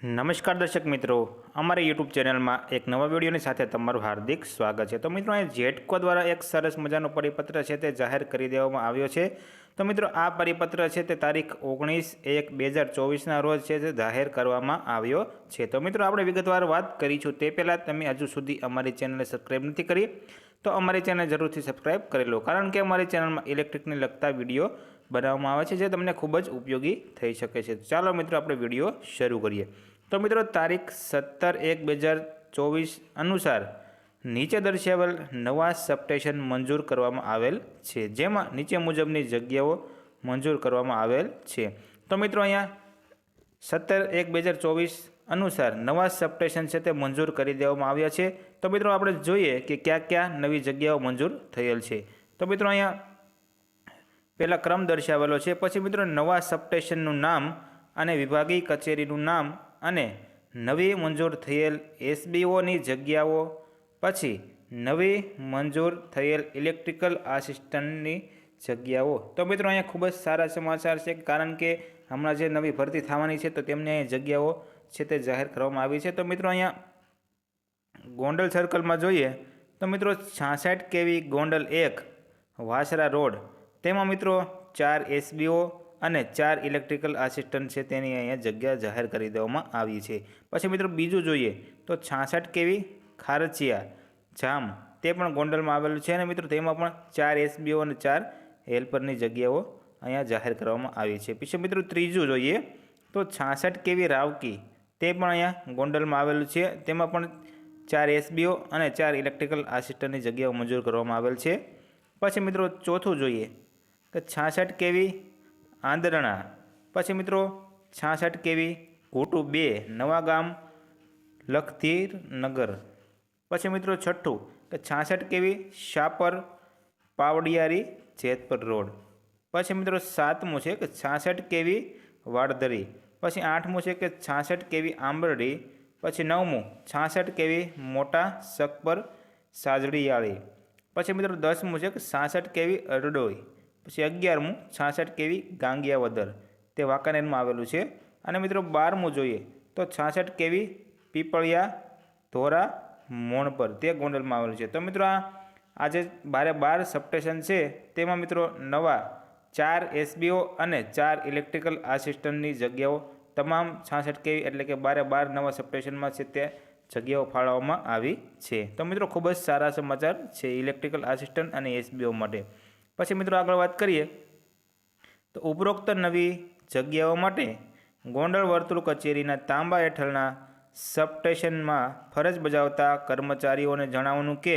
નમસ્કાર દર્શક મિત્રો, અમારી યુટ્યુબ ચેનલમાં એક નવા વિડીયોની સાથે તમારું હાર્દિક સ્વાગત છે. તો મિત્રો, અહીં જેટકો દ્વારા એક સરસ મજાનો પરિપત્ર છે તે જાહેર કરી દેવામાં આવ્યો છે. તો મિત્રો, આ પરિપત્ર છે તે તારીખ ઓગણીસ એક બે હજાર ચોવીસના રોજ છે તે જાહેર કરવામાં આવ્યો છે. તો મિત્રો, આપણે વિગતવાર વાત કરીશું. તે પહેલાં તમે હજુ સુધી અમારી ચેનલને સબસ્ક્રાઈબ નથી કરી, તો અમારી ચેનલ જરૂરથી સબસ્ક્રાઈબ કરી લો. કારણ કે અમારી ચેનલમાં ઇલેક્ટ્રિકને લગતા વીડિયો બનાવવામાં આવે છે, જે તમને ખૂબ જ ઉપયોગી થઈ શકે છે. ચાલો મિત્રો આપણે વીડિયો શરૂ કરીએ. તો મિત્રો, તારીખ સત્તર એક બે હજાર ચોવીસ અનુસાર નીચે દર્શાવેલ નવા સબસ્ટેશન મંજૂર કરવામાં આવેલ છે. જેમાં નીચે મુજબની જગ્યાઓ મંજૂર કરવામાં આવેલ છે. તો મિત્રો, અહીંયા સત્તર એક બે હજાર ચોવીસ અનુસાર નવા સબસ્ટેશન છે તે મંજૂર કરી દેવામાં આવ્યા છે. તો મિત્રો, આપણે જોઈએ કે ક્યાં ક્યાં નવી જગ્યાઓ મંજૂર થયેલ છે. તો મિત્રો, અહીંયા પહેલાં ક્રમ દર્શાવેલો છે. પછી મિત્રો નવા સબસ્ટેશનનું નામ અને વિભાગીય કચેરીનું નામ અને નવી મંજૂર થયેલ એસબીઓની જગ્યાઓ, પછી નવી મંજૂર થયેલ ઇલેક્ટ્રિકલ આસિસ્ટન્ટની જગ્યાઓ. તો મિત્રો અહીંયા ખૂબ જ સારા સમાચાર છે, કારણ કે હમણાં જે નવી ભરતી થવાની છે, તો તેમને અહીંયા જગ્યાઓ છે તે જાહેર કરવામાં આવી છે. તો મિત્રો અહીંયા ગોંડલ સર્કલમાં જોઈએ, તો મિત્રો છાસઠ કેવી ગોંડલ એક વાસરા રોડ તેમાં મિત્રો ચાર એસબીઓ અને ચાર ઇલેક્ટ્રિકલ આસિસ્ટન્ટ છે તેની અહીંયા જગ્યા જાહેર કરી દેવામાં આવી છે. પછી મિત્રો બીજું જોઈએ તો છાસઠ કેવી ખારચિયા જામ તે પણ ગોંડલમાં આવેલું છે અને મિત્રો તેમાં પણ ચાર એસબીઓ અને ચાર હેલ્પરની જગ્યાઓ અહીંયા જાહેર કરવામાં આવી છે. પછી મિત્રો ત્રીજું જોઈએ તો છાસઠ કેવી રાવકી તે પણ અહીંયા ગોંડલમાં આવેલું છે. તેમાં પણ ચાર એસબીઓ અને ચાર ઇલેક્ટ્રિકલ આસિસ્ટન્ટની જગ્યાઓ મંજૂર કરવામાં આવેલ છે. પછી મિત્રો ચોથું જોઈએ કે છાસઠ કેવી આંદરણા? પછી મિત્રો, છાસઠ કેવી ઘોટું બે, નવા ગામ, લખધીર નગર. પછી મિત્રો છઠ્ઠું, કે છાસઠ કેવી શાપર પાવડિયારી જેતપર રોડ. પછી મિત્રો સાતમું છે કે છાસઠ કેવી વાડધરી. પછી આઠમું છે કે છાસઠ કેવી આંબરડી. પછી નવમું, છાસઠ કેવી મોટા સકપર સાજડીયાળી. પછી મિત્રો દસમું છે કે છાસઠ કેવી અરડોઈ. પછી અગિયારમું, છાસઠ કેવી ગાંગિયાવદર. તે વાંકાનેરમાં આવેલું છે. અને મિત્રો બારમું જોઈએ તો છાસઠ કેવી પીપળિયા ધોરા મોણપર તે ગોંડલમાં આવેલું છે. તો મિત્રો આ, આજે બારે બાર સબસ્ટેશન છે. તેમાં મિત્રો નવા ચાર એસબીઓ અને ચાર ઇલેક્ટ્રિકલ આસિસ્ટન્ટની જગ્યાઓ તમામ છાસઠ કેવી એટલે કે બારે બાર નવા સબસ્ટેશનમાં છે તે જગ્યાઓ ફાળવવામાં આવી છે. તો મિત્રો ખૂબ જ સારા સમાચાર છે ઇલેક્ટ્રિકલ આસિસ્ટન્ટ અને એસબીઓ માટે. પછી મિત્રો આગળ વાત કરીએ, તો ઉપરોક્ત નવી જગ્યાઓ માટે ગોંડલ વર્તુળ કચેરીના તાંબા હેઠળના સબસ્ટેશનમાં ફરજ બજાવતા કર્મચારીઓને જણાવવાનું કે,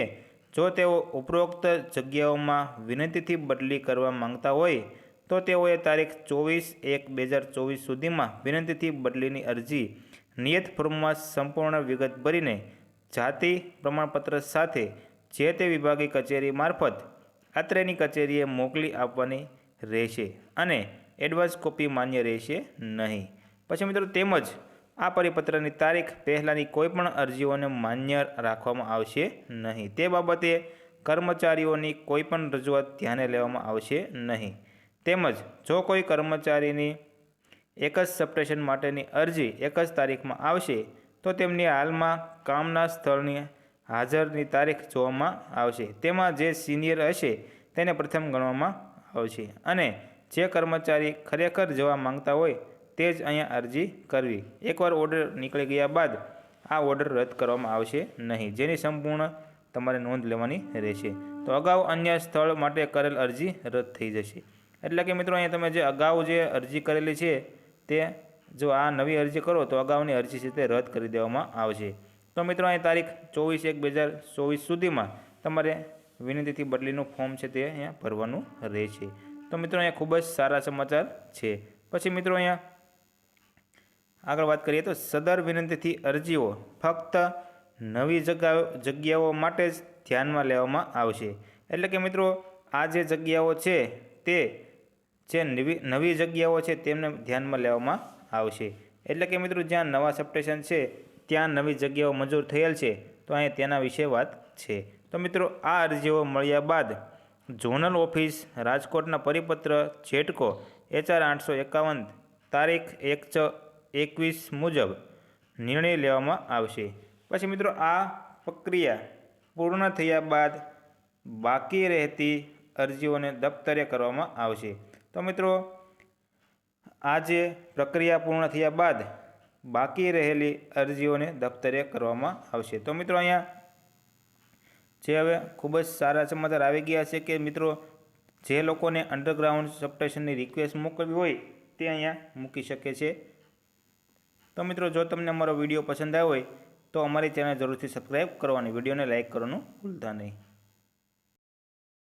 જો તેઓ ઉપરોક્ત જગ્યાઓમાં વિનંતીથી બદલી કરવા માંગતા હોય, તો તેઓએ તારીખ ચોવીસ એક બે હજાર ચોવીસ સુધીમાં વિનંતીથી બદલીની અરજી નિયત ફોર્મમાં સંપૂર્ણ વિગત ભરીને જાતિ પ્રમાણપત્ર સાથે જે તે વિભાગીય કચેરી મારફત અત્રેની કચેરીએ મોકલી આપવાની રહેશે અને એડવાન્સ કોપી માન્ય રહેશે નહીં. પછી મિત્રો તેમજ આ પરિપત્રની તારીખ પહેલાંની કોઈપણ અરજીઓને માન્ય રાખવામાં આવશે નહીં. તે બાબતે કર્મચારીઓની કોઈપણ રજૂઆત ધ્યાને લેવામાં આવશે નહીં. તેમજ જો કોઈ કર્મચારીની એક જ સબસ્ટેશન માટેની અરજી એક જ તારીખમાં આવશે, તો તેમની હાલમાં કામના સ્થળની હાજરની તારીખ જોવામાં આવશે. તેમાં જે સિનિયર હશે તેને પ્રથમ ગણવામાં આવશે. અને જે કર્મચારી ખરેખર જવા માંગતા હોય તે જ અહીંયા અરજી કરવી. એકવાર ઓર્ડર નીકળી ગયા બાદ આ ઓર્ડર રદ કરવામાં આવશે નહીં. જેની સંપૂર્ણ તમારે નોંધ લેવાની રહેશે. તો અગાઉ અન્ય સ્થળ માટે કરેલ અરજી રદ થઈ જશે. એટલે કે મિત્રો, અહીંયા તમે જે અગાઉ જે અરજી કરેલી છે તે જો આ નવી અરજી કરો તો અગાઉની અરજી છે તે રદ કરી દેવામાં આવશે. તો મિત્રો, અહીં તારીખ ચોવીસ એક બે હજાર ચોવીસ સુધીમાં તમારે વિનંતીથી બદલીનું ફોર્મ છે તે અહીંયા ભરવાનું રહેશે. તો મિત્રો, અહીંયા ખૂબ જ સારા સમાચાર છે. પછી મિત્રો, અહીંયા આગળ વાત કરીએ તો સદર વિનંતીથી અરજીઓ ફક્ત નવી જગ્યાઓ જગ્યાઓ માટે જ ધ્યાનમાં લેવામાં આવશે. એટલે કે મિત્રો, આ જે જગ્યાઓ છે તે જે નવી નવી જગ્યાઓ છે તેમને ધ્યાનમાં લેવામાં આવશે. એટલે કે મિત્રો, જ્યાં નવા સબસ્ટેશન છે ત્યાં નવી જગ્યાઓ મંજૂર થયેલ છે, તો અહીં તેના વિશે વાત છે. તો મિત્રો, આ અરજીઓ મળ્યા બાદ ઝોનલ ઓફિસ, રાજકોટના પરિપત્ર જેટકો એચઆર આઠસો એકાવન, તારીખ એક છ એકવીસ મુજબ નિર્ણય લેવામાં આવશે. પછી મિત્રો, આ પ્રક્રિયા પૂર્ણ થયા બાદ બાકી રહેતી અરજીઓને દફતરે કરવામાં આવશે. તો મિત્રો, આ જે પ્રક્રિયા પૂર્ણ થયા બાદ બાકી રહેલી અરજીઓને દફતરે કરવામાં આવશે. તો મિત્રો અહીંયા જે હવે ખૂબ જ સારા સમાચાર આવી ગયા છે કે મિત્રો જે લોકોને અંડરગ્રાઉન્ડ સબસ્ટેશનની રિક્વેસ્ટ મોકલવી હોય તે અહીંયા મૂકી શકે છે. તો મિત્રો જો તમને અમારો વીડિયો પસંદ આવ્યો હોય તો અમારી ચેનલ જરૂરથી સબસ્ક્રાઈબ કરવાની, વિડીયોને લાઇક કરવાનું ભૂલતા નહીં.